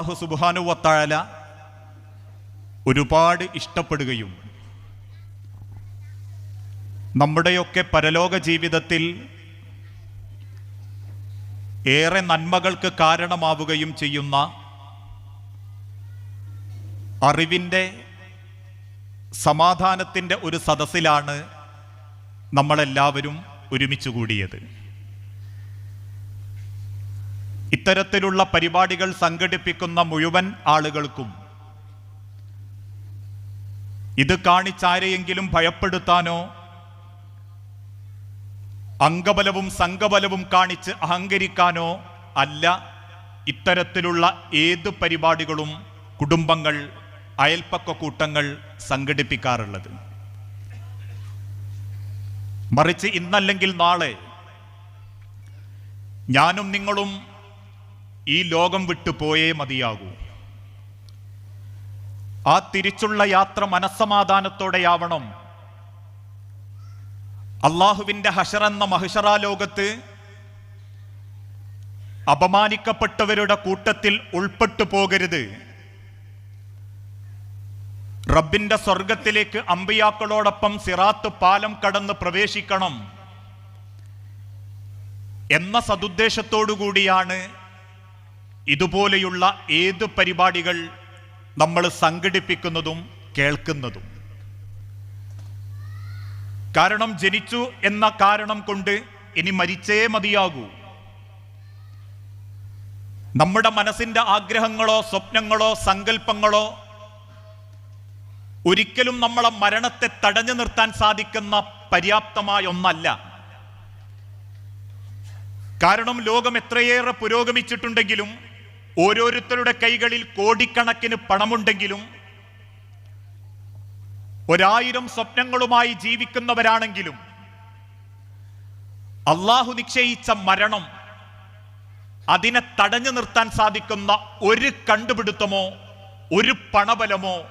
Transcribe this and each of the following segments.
അള്ളാഹു സുബാനുവത്താഴല ഒരുപാട് ഇഷ്ടപ്പെടുകയും നമ്മുടെയൊക്കെ പരലോക ജീവിതത്തിൽ ഏറെ നന്മകൾക്ക് കാരണമാവുകയും ചെയ്യുന്ന അറിവിന്റെ സമാധാനത്തിന്റെ ഒരു സദസ്സിലാണ് നമ്മളെല്ലാവരും ഒരുമിച്ച് കൂടിയത്. ഇത്തരത്തിലുള്ള പരിപാടികൾ സംഘടിപ്പിക്കുന്ന മുഴുവൻ ആളുകൾക്കും ഇത് കാണിച്ചാരെയെങ്കിലും ഭയപ്പെടുത്താനോ അംഗബലവും സംഘബലവും കാണിച്ച് അഹങ്കരിക്കാനോ അല്ല. ഇത്തരത്തിലുള്ള ഏത് പരിപാടികളും കുടുംബങ്ങൾ അയൽപ്പക്ക കൂട്ടങ്ങൾ സംഘടിപ്പിക്കാറുള്ളത്. മറിച്ച് ഇന്നല്ലെങ്കിൽ നാളെ ഞാനും നിങ്ങളും ഈ ലോകം വിട്ടു പോയേ മതിയാകൂ. ആ തിരിച്ചുള്ള യാത്ര മനസ്സമാധാനത്തോടെയാവണം. അള്ളാഹുവിന്റെ ഹഷർ എന്ന മഹിഷറാ ലോകത്ത് അപമാനിക്കപ്പെട്ടവരുടെ കൂട്ടത്തിൽ ഉൾപ്പെട്ടു പോകരുത്. റബ്ബിന്റെ സ്വർഗത്തിലേക്ക് അമ്പിയാക്കളോടൊപ്പം സിറാത്ത് പാലം കടന്ന് പ്രവേശിക്കണം എന്ന സതുദ്ദേശത്തോടു കൂടിയാണ് ഇതുപോലെയുള്ള ഏത് പരിപാടികൾ നമ്മൾ സംഘടിപ്പിക്കുന്നതും കേൾക്കുന്നതും. കാരണം ജനിച്ചു എന്ന കാരണം കൊണ്ട് ഇനി മരിച്ചേ മതിയാകൂ. നമ്മുടെ മനസ്സിന്റെ ആഗ്രഹങ്ങളോ സ്വപ്നങ്ങളോ സങ്കല്പങ്ങളോ ഒരിക്കലും നമ്മളെ മരണത്തെ തടഞ്ഞു നിർത്താൻ സാധിക്കുന്ന പര്യാപ്തമായ ഒന്നല്ല. കാരണം ലോകം എത്രയേറെ പുരോഗമിച്ചിട്ടുണ്ടെങ്കിലും ഓരോരുത്തരുടെ കൈകളിൽ കോടിക്കണക്കിന് പണമുണ്ടെങ്കിലും ഒരായിരം സ്വപ്നങ്ങളുമായി ജീവിക്കുന്നവരാണെങ്കിലും അള്ളാഹു നിശ്ചയിച്ച മരണം അതിനെ തടഞ്ഞു നിർത്താൻ സാധിക്കുന്ന ഒരു കണ്ടുപിടുത്തമോ ഒരു പണബലമോ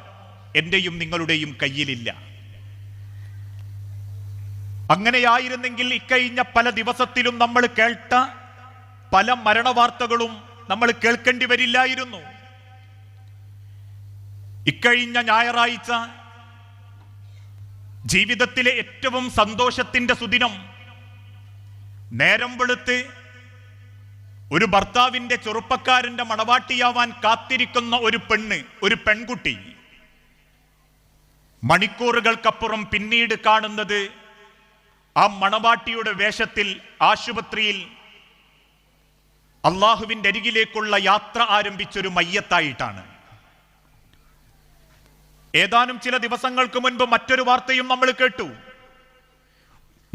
എന്റെയും നിങ്ങളുടെയും കയ്യിലില്ല. അങ്ങനെയായിരുന്നെങ്കിൽ ഇക്കഴിഞ്ഞ പല ദിവസത്തിലും നമ്മൾ കേട്ട പല മരണവാർത്തകളും നമ്മൾ കേൾക്കേണ്ടി വരില്ലായിരുന്നു. ഇക്കഴിഞ്ഞ ഞായറാഴ്ച ജീവിതത്തിലെ ഏറ്റവും സന്തോഷത്തിന്റെ സുദിനം. നേരം വെളുത്ത് ഒരു ഭർത്താവിന്റെ ചെറുപ്പക്കാരന്റെ മണവാട്ടിയാവാൻ കാത്തിരിക്കുന്ന ഒരു പെണ്ണ് ഒരു പെൺകുട്ടി. മണിക്കൂറുകൾക്കപ്പുറം പിന്നീട് കാണുന്നത് ആ മണവാട്ടിയുടെ വേഷത്തിൽ ആശുപത്രിയിൽ അള്ളാഹുവിന്റെ അരികിലേക്കുള്ള യാത്ര ആരംഭിച്ചൊരു മയ്യത്തായിട്ടാണ്. ഏതാനും ചില ദിവസങ്ങൾക്ക് മുൻപ് മറ്റൊരു വാർത്തയും നമ്മൾ കേട്ടു.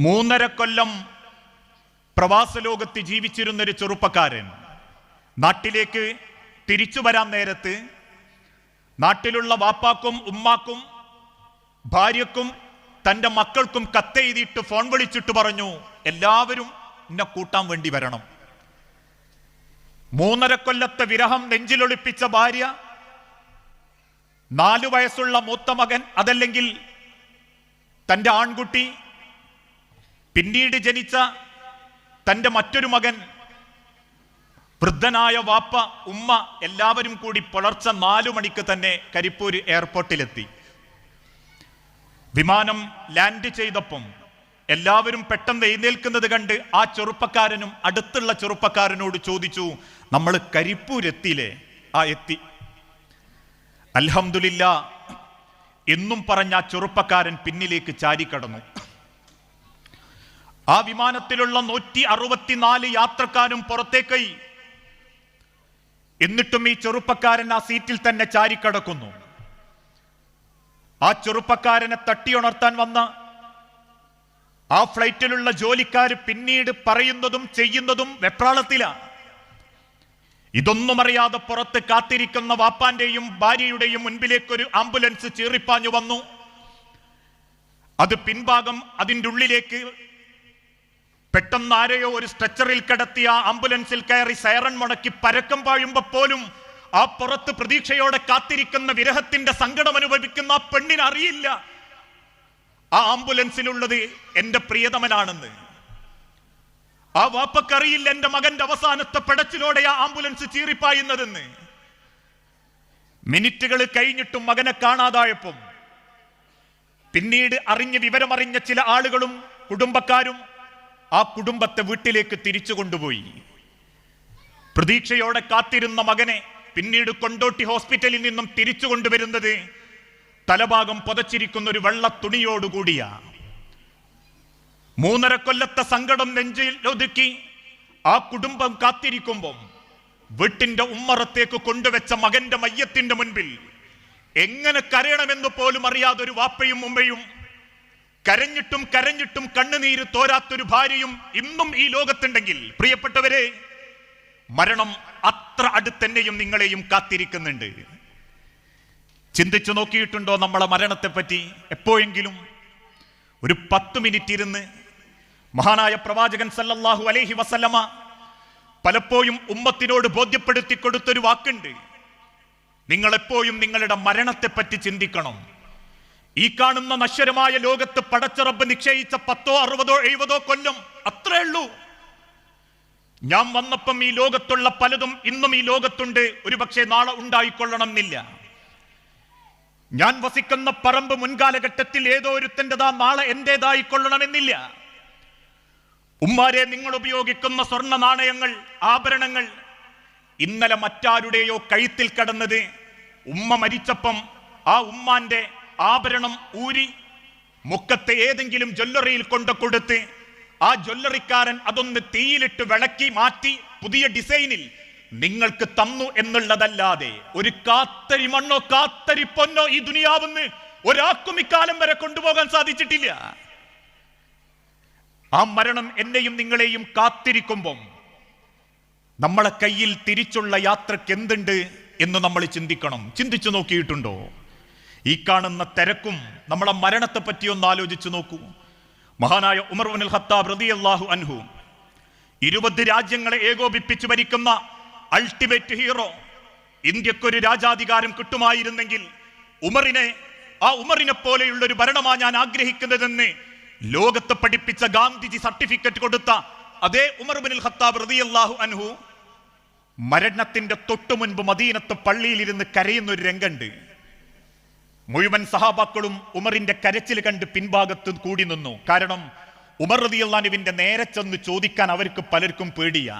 മൂന്നര കൊല്ലം പ്രവാസ ലോകത്ത് ജീവിച്ചിരുന്നൊരു ചെറുപ്പക്കാരൻ. നാട്ടിലേക്ക് തിരിച്ചു വരാൻ നേരത്ത് നാട്ടിലുള്ള വാപ്പാക്കും ഉമ്മാക്കും ഭാര്യക്കും തന്റെ മക്കൾക്കും കത്തെഴുതിയിട്ട് ഫോൺ വിളിച്ചിട്ട് പറഞ്ഞു എല്ലാവരും എന്നെ കൂട്ടാൻ വേണ്ടി വരണം. മൂന്നര കൊല്ലത്തെ വിരഹം നെഞ്ചിലൊളിപ്പിച്ച ഭാര്യ നാലു വയസ്സുള്ള മൂത്ത മകൻ അതല്ലെങ്കിൽ തന്റെ ആൺകുട്ടി പിന്നീട് ജനിച്ച തന്റെ മറ്റൊരു മകൻ വൃദ്ധനായ വാപ്പ ഉമ്മ എല്ലാവരും കൂടി പുലർച്ചെ നാലു മണിക്ക് തന്നെ കരിപ്പൂർ എയർപോർട്ടിലെത്തി. വിമാനം ലാൻഡ് ചെയ്തപ്പം എല്ലാവരും പെട്ടെന്ന് എഴുന്നേൽക്കുന്നത് കണ്ട് ആ ചെറുപ്പക്കാരനും അടുത്തുള്ള ചെറുപ്പക്കാരനോട് ചോദിച്ചു നമ്മൾ കരിപ്പൂരെത്തിയില്ലേ? ആ എത്തി. അൽഹമില്ല എന്നും പറഞ്ഞ ആ ചെറുപ്പക്കാരൻ പിന്നിലേക്ക് ചാരിക്കടന്നു. ആ വിമാനത്തിലുള്ള നൂറ്റി അറുപത്തിനാല് യാത്രക്കാരും പുറത്തേക്കായി എന്നിട്ടും ഈ ചെറുപ്പക്കാരൻ ആ സീറ്റിൽ തന്നെ ചാരിക്കടക്കുന്നു. ആ ചെറുപ്പക്കാരനെ തട്ടിയുണർത്താൻ വന്ന ആ ഫ്ലൈറ്റിലുള്ള ജോലിക്കാർ പിന്നീട് പറയുന്നതും ചെയ്യുന്നതും വെപ്രാളത്തിലാണ് ഇതൊന്നും അറിയാതെ പുറത്ത് കാത്തിരിക്കുന്ന വാപ്പാന്റെയും ഭാര്യയുടെയും മുൻപിലേക്ക് ഒരു ആംബുലൻസ് ചീറിപ്പാഞ്ഞു വന്നു. അത് പിൻഭാഗം അതിന്റെ ഉള്ളിലേക്ക് പെട്ടെന്ന് ആരെയോ ഒരു സ്ട്രെച്ചറിൽ കിടത്തിയ ആംബുലൻസിൽ കയറി സൈറൺ മുടക്കി പരക്കം പായുമ്പോൾ പോലും ആ പുറത്ത് പ്രതീക്ഷയോടെ കാത്തിരിക്കുന്ന വിരഹത്തിന്റെ സങ്കടം അനുഭവിക്കുന്ന ആ പെണ്ണിനറിയില്ല. ആ ആംബുലൻസിലുള്ളത് എന്റെ പ്രിയതമനാണെന്ന്. ആ വാപ്പക്കറിയില്ല എന്റെ മകന്റെ അവസാനത്തെ പെടച്ചിലോടെ ആ ആംബുലൻസ് ചീറിപ്പായുന്നതെന്ന്. മിനിറ്റുകൾ കഴിഞ്ഞിട്ടും മകനെ കാണാതായപ്പം പിന്നീട് അറിഞ്ഞ് വിവരമറിഞ്ഞ ചില ആളുകളും കുടുംബക്കാരും ആ കുടുംബത്തെ വീട്ടിലേക്ക് തിരിച്ചു കൊണ്ടുപോയി. പ്രതീക്ഷയോടെ കാത്തിരുന്ന മകനെ പിന്നീട് കൊണ്ടോട്ടി ഹോസ്പിറ്റലിൽ നിന്നും തിരിച്ചു കൊണ്ടുവരുന്നത് തലഭാഗം പുതച്ചിരിക്കുന്ന ഒരു വെള്ള തുണിയോടുകൂടിയാ. മൂന്നര കൊല്ലത്തെ സങ്കടം നെഞ്ചിൽ ഒതുക്കി ആ കുടുംബം കാത്തിരിക്കുമ്പം വീട്ടിന്റെ ഉമ്മറത്തേക്ക് കൊണ്ടുവച്ച മകന്റെ മയ്യത്തിന്റെ മുൻപിൽ എങ്ങനെ കരയണമെന്ന് പോലും അറിയാതെ ഒരു വാപ്പയും ഉമ്മയും കരഞ്ഞിട്ടും കരഞ്ഞിട്ടും കണ്ണുനീര് തോരാത്തൊരു ഭാര്യയും ഇന്നും ഈ ലോകത്തുണ്ടെങ്കിൽ പ്രിയപ്പെട്ടവരെ മരണം അത്ര അടുത്തെന്നെയും നിങ്ങളെയും കാത്തിരിക്കുന്നുണ്ട്. ചിന്തിച്ചു നോക്കിയിട്ടുണ്ടോ നമ്മളെ മരണത്തെപ്പറ്റി? എപ്പോഴെങ്കിലും ഒരു പത്ത് മിനിറ്റ് ഇരുന്ന് മഹാനായ പ്രവാചകൻ സല്ലല്ലാഹു അലൈഹി വസല്ലമ പലപ്പോഴും ഉമ്മത്തിനോട് ബോധ്യപ്പെടുത്തി കൊടുത്തൊരു വാക്കുണ്ട്. നിങ്ങൾ എപ്പോഴും നിങ്ങളുടെ മരണത്തെപ്പറ്റി ചിന്തിക്കണം. ഈ കാണുന്ന നശ്വരമായ ലോകത്ത് പടച്ചറബ് നിശ്ചയിച്ച പത്തോ അറുപതോ എഴുപതോ കൊല്ലം അത്രേ ഉള്ളൂ. ഞാൻ വന്നപ്പം ഈ ലോകത്തുള്ള പലതും ഇന്നും ഈ ലോകത്തുണ്ട്. ഒരു പക്ഷേ നാളെ ഉണ്ടായിക്കൊള്ളണം എന്നില്ല ഞാൻ വസിക്കുന്ന പറമ്പ് മുൻകാലഘട്ടത്തിൽ ഏതോ ഒരുത്തന്റെതാ നാളെ എന്റേതായിക്കൊള്ളണമെന്നില്ല ഉമ്മാരെ നിങ്ങൾ ഉപയോഗിക്കുന്ന സ്വർണ നാണയങ്ങൾ ആഭരണങ്ങൾ ഇന്നലെ മറ്റാരുടെയോ കഴുത്തിൽ കടന്നത് ഉമ്മ മരിച്ചപ്പം ആ ഉമ്മാന്റെ ആഭരണം ഊരി മുക്കത്തെ ഏതെങ്കിലും ജ്വല്ലറിയിൽ കൊണ്ട് കൊടുത്ത് ആ ജ്വല്ലറിക്കാരൻ അതൊന്ന് തീയിലിട്ട് വിളക്കി മാറ്റി പുതിയ ഡിസൈനിൽ നിങ്ങൾക്ക് തന്നു എന്നുള്ളതല്ലാതെ ഒരു കാത്തരി മണ്ണോ കാത്തരി പൊന്നോ ഈ ദുനിയാവുന്ന് ഒരാൾക്കും ഇക്കാലം വരെ കൊണ്ടുപോകാൻ സാധിച്ചിട്ടില്ല. ആ മരണം എന്നെയും നിങ്ങളെയും കാത്തിരിക്കുമ്പം നമ്മളെ കയ്യിൽ തിരിച്ചുള്ള യാത്രയ്ക്ക് എന്തുണ്ട് എന്ന് നമ്മൾ ചിന്തിക്കണം. ചിന്തിച്ചു നോക്കിയിട്ടുണ്ടോ? ഈ കാണുന്ന തിരക്കും നമ്മളെ മരണത്തെ പറ്റി ഒന്ന് ആലോചിച്ചു നോക്കൂ. മഹാനായ ഉമർ ഹത്താബ് റതി അള്ളാഹു അൻഹു ഇരുപത് രാജ്യങ്ങളെ ഏകോപിപ്പിച്ചു ഭരിക്കുന്ന അൾട്ടിമേറ്റ് ഹീറോ ഇന്ത്യക്കൊരു രാജാധികാരം കിട്ടുമായിരുന്നെങ്കിൽ ഉമറിനെ ആ ഉമറിനെ പോലെയുള്ള ഒരു ഭരണമാണ് ഞാൻ ആഗ്രഹിക്കുന്നതെന്ന് ലോകത്ത് പഠിപ്പിച്ച ഗാന്ധിജി സർട്ടിഫിക്കറ്റ് കൊടുത്ത അതേ ഉമർ ബിൻ ഖത്താബ് റളിയല്ലാഹു അൻഹു മരണത്തിന്റെ തൊട്ടു മുൻപ് മദീനത്ത് പള്ളിയിലിരുന്ന് കരയുന്ന ഒരു രംഗണ്ട് മുഴുവൻ സഹാബാക്കളും ഉമറിന്റെ കരച്ചിൽ കണ്ട് പിൻഭാഗത്ത് കൂടി നിന്നു. കാരണം ഉമർ റതിയുള്ളാനുവിന്റെ നേരെ ചെന്ന് ചോദിക്കാൻ അവർക്ക് പലർക്കും പേടിയാ.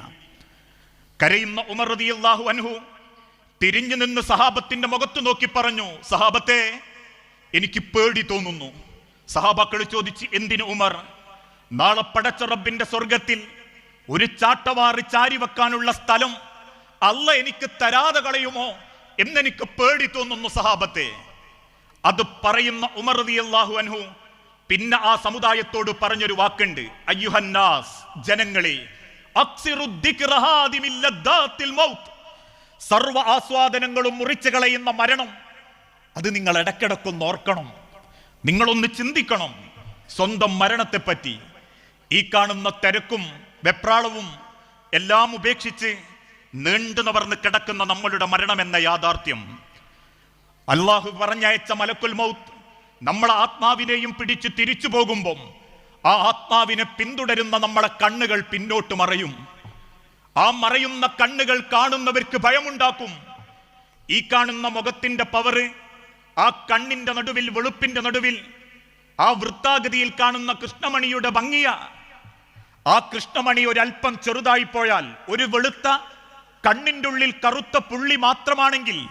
കരയുന്ന ഉമർ റതിയുള്ളാഹു അൻഹു തിരിഞ്ഞു നിന്ന് സഹാബത്തിന്റെ മുഖത്ത് നോക്കി പറഞ്ഞു സഹാബത്തെ എനിക്ക് പേടി തോന്നുന്നു. സഹാബാക്കൾ ചോദിച്ച് എന്തിന് ഉമർ? നാളെ പടച്ച റബ്ബിന്റെ സ്വർഗത്തിൽ ഒരു ചാട്ടവാറി ചാരി വെക്കാനുള്ള സ്ഥലം അല്ല എനിക്ക് തരാതെ കളയുമോ എന്നെനിക്ക് പേടി തോന്നുന്നു സഹാബത്തെ. അത് പറയുന്ന ഉമർ അള്ളാഹു അൻഹു പിന്നെ ആ സമുദായത്തോട് പറഞ്ഞൊരു വാക്കുണ്ട് അയ്യുഹന്നാസ് ജനങ്ങളെ സർവ ആസ്വാദനങ്ങളും മുറിച്ചു കളയുന്ന മരണം അത് നിങ്ങൾ ഇടക്കിടക്കൊന്ന് ഓർക്കണം. നിങ്ങളൊന്ന് ചിന്തിക്കണം. സ്വന്തം മരണത്തെപ്പറ്റി. ഈ കാണുന്ന തിരക്കും വെപ്രാളവും എല്ലാം ഉപേക്ഷിച്ച് നീണ്ടു നവർന്ന് കിടക്കുന്ന നമ്മളുടെ മരണം എന്ന യാഥാർത്ഥ്യം. അള്ളാഹു പറഞ്ഞയച്ച മലക്കുൽ മൗത്ത് നമ്മളെ ആത്മാവിനെയും പിടിച്ച് തിരിച്ചു പോകുമ്പം ആ ആത്മാവിനെ പിന്തുടരുന്ന നമ്മളെ കണ്ണുകൾ പിന്നോട്ട് മറയും. ആ മറയുന്ന കണ്ണുകൾ കാണുന്നവർക്ക് ഭയമുണ്ടാക്കും. ഈ കാണുന്ന മുഖത്തിന്റെ പവറ് ആ കണ്ണിന്റെ നടുവിൽ വെളുപ്പിന്റെ നടുവിൽ ആ വൃത്താഗതിയിൽ കാണുന്ന കൃഷ്ണമണിയുടെ ഭംഗിയ. ആ കൃഷ്ണമണി ഒരല്പം ചെറുതായി പോയാൽ ഒരു വെളുത്ത കണ്ണിന്റെ ഉള്ളിൽ കറുത്ത പുള്ളി മാത്രമാണെങ്കിൽ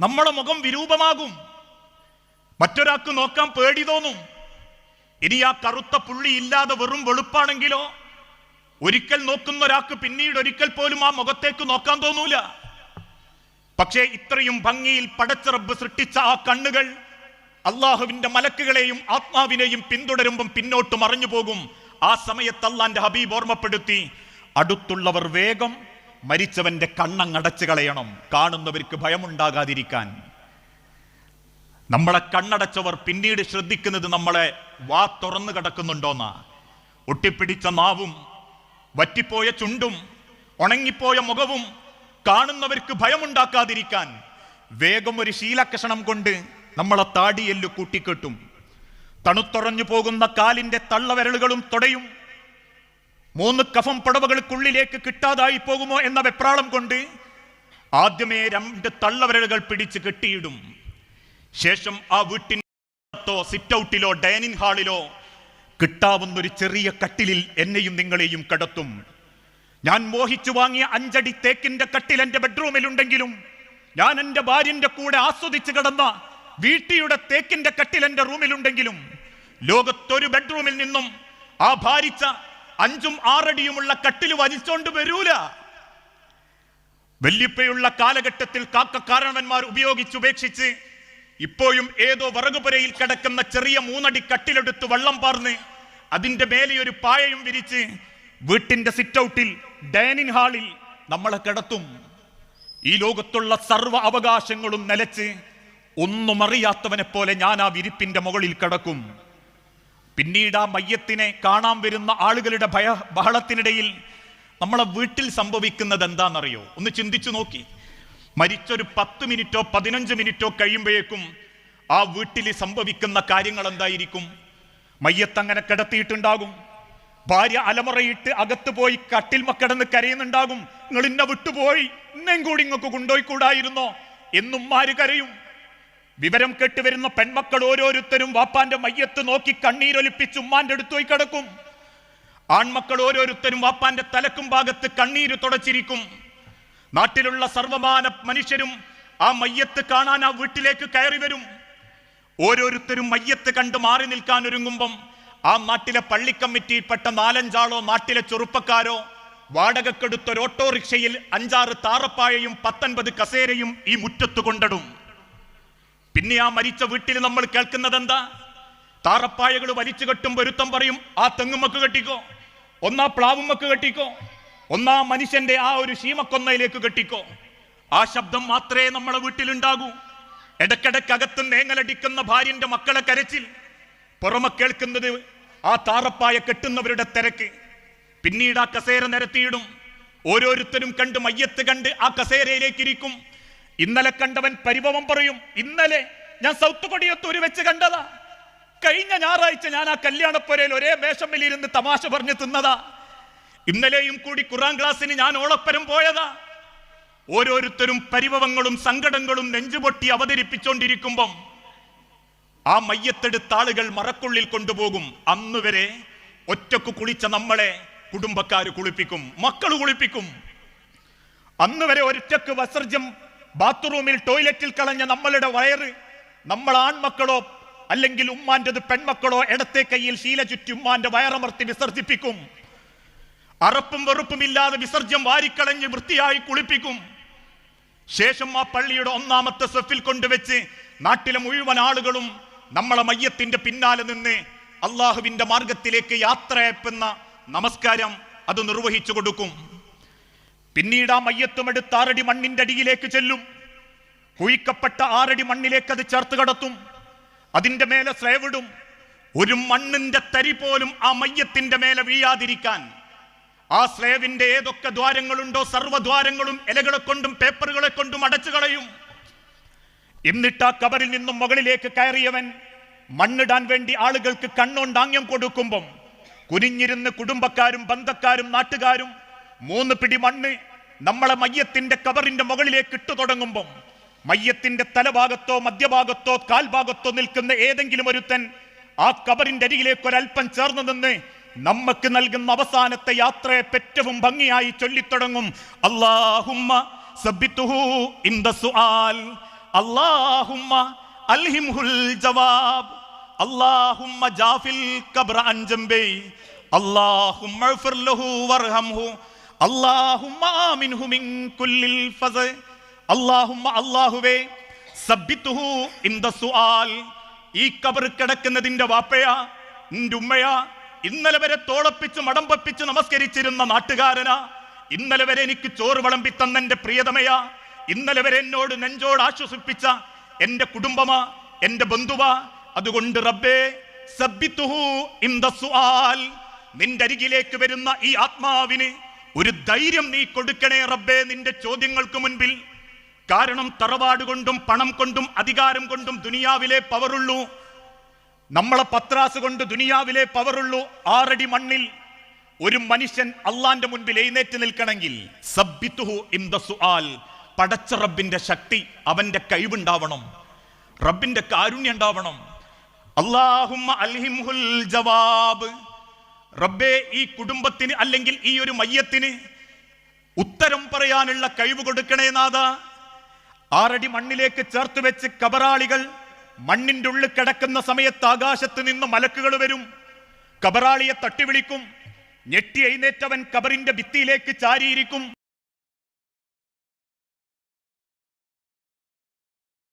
നമ്മുടെ മുഖം വിരൂപമാകും. മറ്റൊരാൾക്ക് നോക്കാൻ പേടി തോന്നും. ഇനി ആ കറുത്ത പുള്ളി ഇല്ലാതെ വെറും വെളുപ്പാണെങ്കിലോ? ഒരിക്കൽ നോക്കുന്ന ഒരാൾക്ക് പിന്നീട് ഒരിക്കൽ പോലും ആ മുഖത്തേക്ക് നോക്കാൻ തോന്നൂല. പക്ഷേ ഇത്രയും ഭംഗിയിൽ പടച്ച റബ്ബ് സൃഷ്ടിച്ച ആ കണ്ണുകൾ അള്ളാഹുവിന്റെ മലക്കുകളെയും ആത്മാവിനെയും പിന്തുടരുമ്പം പിന്നോട്ട് മറഞ്ഞു പോകും. ആ സമയത്ത് അള്ളാന്റെ ഹബീബ് ഓർമ്മപ്പെടുത്തി അടുത്തുള്ളവർ വേഗം മരിച്ചവന്റെ കണ്ണങ്ങടച്ചു കളയണം. കാണുന്നവർക്ക് ഭയമുണ്ടാകാതിരിക്കാൻ. നമ്മളെ കണ്ണടച്ചവർ പിന്നീട് ശ്രദ്ധിക്കുന്നത് നമ്മളെ വാ തുറന്നു കിടക്കുന്നുണ്ടോന്നാ. ഒട്ടിപ്പിടിച്ച നാവും വറ്റിപ്പോയ ചുണ്ടും ഉണങ്ങിപ്പോയ മുഖവും കാണുന്നവർക്ക് ഭയമുണ്ടാക്കാതിരിക്കാൻ വേഗം ഒരു ശീലക്കഷണം കൊണ്ട് നമ്മളെ താടിയെല്ലു കൂട്ടിക്കെട്ടും. തണുത്തുറഞ്ഞു പോകുന്ന കാലിന്റെ തള്ളവിരലുകളും തുടയും. മൂന്ന് കഫം പടവകൾക്കുള്ളിലേക്ക് കിട്ടാതായി പോകുമോ എന്ന വെപ്രാളം കൊണ്ട് ആദ്യമേ രണ്ട് തള്ളവരലുകൾ പിടിച്ച് കെട്ടിയിടും. ശേഷം ആ വീട്ടിനോ സിറ്റ് ഔട്ടിലോ ഡൈനിങ് ഹാളിലോ കിട്ടാവുന്ന ഒരു ചെറിയ കട്ടിലിൽ എന്നെയും നിങ്ങളെയും കടത്തും. ഞാൻ മോഹിച്ചു വാങ്ങിയ അഞ്ചടി തേക്കിന്റെ കട്ടിൽ എന്റെ ബെഡ്റൂമിലുണ്ടെങ്കിലും ഞാൻ എന്റെ ഭാര്യന്റെ കൂടെ ആസ്വദിച്ച് കിടന്ന വീട്ടിയുടെ തേക്കിന്റെ കട്ടിൽ എന്റെ റൂമിലുണ്ടെങ്കിലും ലോകത്തൊരു ബെഡ്റൂമിൽ നിന്നും ആ ഭാരിച്ച അഞ്ചും ആറടിയുമുള്ള കട്ടിൽ വലിച്ചോണ്ട് വരൂല. വല്യപ്പയുള്ള കാലഘട്ടത്തിൽ കാക്കക്കാരണവന്മാർ ഉപയോഗിച്ചുപേക്ഷിച്ച് ഇപ്പോഴും ഏതോ വറകുപുരയിൽ കിടക്കുന്ന ചെറിയ മൂന്നടി കട്ടിലെടുത്ത് വള്ളം പാർന്ന് അതിന്റെ മേലെ ഒരു പായയും വിരിച്ച് വീട്ടിന്റെ സിറ്റ് ഔട്ടിൽ ഡൈനിങ് ഹാളിൽ നമ്മളെ കിടത്തും. ഈ ലോകത്തുള്ള സർവ അവകാശങ്ങളും നിലച്ച് ഒന്നും അറിയാത്തവനെ പോലെ ഞാൻ ആ വിരിപ്പിന്റെ മുകളിൽ കിടക്കും. പിന്നീട് ആ മയ്യത്തിനെ കാണാൻ വരുന്ന ആളുകളുടെ ഭയ ബഹളത്തിനിടയിൽ നമ്മളെ വീട്ടിൽ സംഭവിക്കുന്നത് എന്താണെന്നറിയോ? ഒന്ന് ചിന്തിച്ചു നോക്കി. മരിച്ചൊരു പത്ത് മിനിറ്റോ പതിനഞ്ച് മിനിറ്റോ കഴിയുമ്പോഴേക്കും ആ വീട്ടിൽ സംഭവിക്കുന്ന കാര്യങ്ങൾ എന്തായിരിക്കും? മയ്യത്തങ്ങനെ കിടത്തിയിട്ടുണ്ടാകും. ഭാര്യ അലമുറയിട്ട് അകത്ത് പോയി കട്ടിൽ മക്കടന്ന് കരയുന്നുണ്ടാകും. നിങ്ങൾ ഇന്നെ വിട്ടുപോയി. ഇന്നേം കൂടി ഇങ്ങക്ക് കൊണ്ടുപോയിക്കൂടായിരുന്നോ എന്നും മാര് കരയും. വിവരം കെട്ടുവരുന്ന പെൺമക്കൾ ഓരോരുത്തരും വാപ്പാന്റെ മയ്യത്ത് നോക്കി കണ്ണീരൊലിപ്പിച്ച് ഉമ്മാന്റെ അടുത്ത് പോയി കിടക്കും. ആൺമക്കൾ ഓരോരുത്തരും വാപ്പാന്റെ തലക്കും ഭാഗത്ത് കണ്ണീര് തുടച്ചിരിക്കും. നാട്ടിലുള്ള സർവമാന മനുഷ്യരും ആ മയ്യത്ത് കാണാൻ ആ വീട്ടിലേക്ക് കയറി വരും. ഓരോരുത്തരും മയ്യത്ത് കണ്ട് മാറി നിൽക്കാൻ ഒരുങ്ങുമ്പം ആ നാട്ടിലെ പള്ളി കമ്മിറ്റിയിൽപ്പെട്ട നാലഞ്ചാളോ നാട്ടിലെ ചെറുപ്പക്കാരോ വാടകക്കെടുത്തൊരു ഓട്ടോറിക്ഷയിൽ അഞ്ചാറ് താറപ്പായയും പത്തൊൻപത് കസേരയും ഈ മുറ്റത്ത് കൊണ്ടിടും. പിന്നെ ആ മരിച്ച വീട്ടിൽ നമ്മൾ കേൾക്കുന്നത് എന്താ താറപ്പായകൾ വലിച്ചു കെട്ടും പൊരുത്തം പറയും ആ തെങ്ങുമക്ക് കെട്ടിക്കോ ഒന്നാ പ്ലാവുമക്ക് കെട്ടിക്കോ ഒന്നാ മനുഷ്യന്റെ ആ ഒരു ശീമക്കൊന്നയിലേക്ക് കെട്ടിക്കോ. ആ ശബ്ദം മാത്രമേ നമ്മളെ വീട്ടിലുണ്ടാകൂ. ഇടക്കിടക്കകത്ത് നേങ്ങലടിക്കുന്ന ഭാര്യന്റെ മക്കളെ കരച്ചിൽ പുറമെ കേൾക്കുന്നത് ആ താറപ്പായ കെട്ടുന്നവരുടെ തിരക്ക്. പിന്നീട് ആ കസേര നിരത്തിയിടും. ഓരോരുത്തരും കണ്ട് മയ്യത്ത് കണ്ട് ആ കസേരയിലേക്ക് ഇരിക്കും ഇന്നലെ കണ്ടവൻ പരിഭവം പറയും ഇന്നലെ ഞാൻ സൗത്ത് കൊടിയത്തൂര് വെച്ച് കണ്ടതാ. കഴിഞ്ഞ ഞായറാഴ്ച ഞാൻ ആ കല്യാണപ്പുരയിൽ ഒരേ മേശമ്മിലിരുന്ന് തമാശ പറഞ്ഞ് തിന്നതാ. ഇന്നലെയും കൂടി ഖുറാൻ ക്ലാസ്സിന് ഞാൻ ഓളപ്പരം പോയതാ. ഓരോരുത്തരും പരിഭവങ്ങളും സങ്കടങ്ങളും നെഞ്ചുപൊട്ടി അവതരിപ്പിച്ചുകൊണ്ടിരിക്കുമ്പം ആ മയ്യത്തെടുത്ത ആളുകൾ മറക്കുള്ളിൽ കൊണ്ടുപോകും. അന്ന് വരെ ഒറ്റയ്ക്ക് കുളിച്ച നമ്മളെ കുടുംബക്കാർ കുളിപ്പിക്കും മക്കൾ കുളിപ്പിക്കും. അന്ന് വരെ ഒറ്റയ്ക്ക് വസർജം ബാത്റൂമിൽ ടോയ്ലറ്റിൽ കളഞ്ഞ നമ്മളുടെ വയറ് നമ്മൾ ആൺമക്കളോ അല്ലെങ്കിൽ ഉമ്മാന്റെത് പെൺമക്കളോ ഇടത്തെ കയ്യിൽ ശീല ചുറ്റി ഉമ്മാന്റെ വയറമർത്തി വിസർജിപ്പിക്കും. അറപ്പും വെറുപ്പുമില്ലാതെ വിസർജ്യം വാരിക്കളഞ്ഞ് വൃത്തിയായി കുളിപ്പിക്കും. ശേഷം ആ പള്ളിയുടെ ഒന്നാമത്തെ സെഫിൽ കൊണ്ടുവച്ച് നാട്ടിലെ മുഴുവൻ ആളുകളും നമ്മളെ മയ്യത്തിന്റെ പിന്നാലെ നിന്ന് അള്ളാഹുവിന്റെ മാർഗത്തിലേക്ക് യാത്രയപ്പെന്ന നമസ്കാരം അത് നിർവഹിച്ചു കൊടുക്കും. പിന്നീട് ആ മയ്യത്തും എടുത്ത് ആറടി മണ്ണിന്റെ അടിയിലേക്ക് ചെല്ലും. കുഴിക്കപ്പെട്ട ആറടി മണ്ണിലേക്ക് അത് ചേർത്ത് കടത്തും. അതിന്റെ മേലെ സ്ലേവിടും. ഒരു മണ്ണിന്റെ തരി പോലും ആ മയ്യത്തിന്റെ മേലെ വീഴാതിരിക്കാൻ. ആ സ്ലേവിന്റെ ഏതൊക്കെ ദ്വാരങ്ങളുണ്ടോ സർവദ്വാരങ്ങളും ഇലകളെ കൊണ്ടും പേപ്പറുകളെ കൊണ്ടും അടച്ചു കളയും. എന്നിട്ട് ആ കബറിൽ നിന്നും മുകളിലേക്ക് കയറിയവൻ മണ്ണിടാൻ വേണ്ടി ആളുകൾക്ക് കണ്ണൊണ്ടാങ്യം കൊടുക്കുമ്പം കുനിഞ്ഞിരുന്ന് കുടുംബക്കാരും ബന്ധക്കാരും നാട്ടുകാരും മൂന്ന് പിടി മണ്ണ് നമ്മളെ മയ്യത്തിന്റെ കബറിന്റെ മുകളിലേക്ക് ഇട്ടു തുടങ്ങുമ്പം മയ്യത്തിന്റെ തലഭാഗത്തോ മധ്യഭാഗത്തോ കാൽഭാഗത്തോ നിൽക്കുന്ന ഏതെങ്കിലും ഒരുത്തൻ ആ കബറിന്റെ അരികിലേക്ക് ഒരൽപ്പം ചേർന്ന് നിന്ന് നമുക്ക് നൽകുന്ന അവസാനത്തെ യാത്രയെ പെറ്റവും ഭംഗിയായി ചൊല്ലിത്തുടങ്ങും. അള്ളാഹുമ്മ സബിത്തുഹു ഇൻ ദ സുആൽ. അല്ലാഹുമ്മ അൽഹിംഹുൽ ജവാബ്. ജാഫിൽ കബ്ര വർഹംഹു. ആമിൻഹു മിൻ കുല്ലിൽ ഫസ്. ഇൻ ദ സുആൽ. ഈ കിടക്കുന്നതിന്റെ വാപ്പയാ നിന്റെ ഉമ്മയാ ഇന്നലെ വരെ തോളപ്പിച്ച് മടമ്പപ്പിച്ച് നമസ്കരിച്ചിരുന്ന നാട്ടുകാരനാ. ഇന്നലെ വരെ എനിക്ക് ചോറ് വിളമ്പി പ്രിയതമയാ. ഇന്നലെ വരെ എന്നോട് നെഞ്ചോട് ആശ്വസിപ്പിച്ച എന്റെ കുടുംബമാ എന്റെ ബന്ധുവാ അതുകൊണ്ട് റബ്ബേ നിന്റെ അരികിലേക്ക് വരുന്ന ഈ ആത്മാവിന് ഒരു ധൈര്യം നീ കൊടുക്കണേ റബ്ബേ നിന്റെ ചോദ്യങ്ങൾക്ക് മുൻപിൽ. കാരണം തറവാട് കൊണ്ടും പണം കൊണ്ടും അധികാരം കൊണ്ടും ദുനിയാവിലെ പവറുള്ളൂ. നമ്മളെ പത്രാസ് കൊണ്ട് ദുനിയാവിലെ പവറുള്ളൂ ആറടി മണ്ണിൽ. ഒരു മനുഷ്യൻ അള്ളാന്റെ മുൻപിൽ എഴുന്നേറ്റ് നിൽക്കണമെങ്കിൽ സബ്ബിത്തുഹു ഇൻ ദ സുആൽ. പടച്ച റബ്ബിന്റെ ശക്തി അവന്റെ കഴിവുണ്ടാവണം. റബ്ബിന്റെ കാരുണ്യം ഉണ്ടാവണം. അള്ളാഹുമ്മ അൽഹിംഹുൽ ജവാബ്. റബ്ബേ ഈ കുടുംബത്തിന് അല്ലെങ്കിൽ ഈ ഒരു മയ്യത്തിന് ഉത്തരം പറയാനുള്ള കഴിവ് കൊടുക്കണേ നാഥ. ആറടി മണ്ണിലേക്ക് ചേർത്ത് വെച്ച് കബറാളികൾ മണ്ണിന്റെ ഉള്ളിൽ കിടക്കുന്ന സമയത്ത് ആകാശത്ത് നിന്ന് മലക്കുകൾ വരും. കബറാളിയെ തട്ടിവിളിക്കും. ഞെട്ടി എഴുന്നേറ്റവൻ കബറിന്റെ ഭിത്തിയിലേക്ക് ചാരിയിരിക്കും.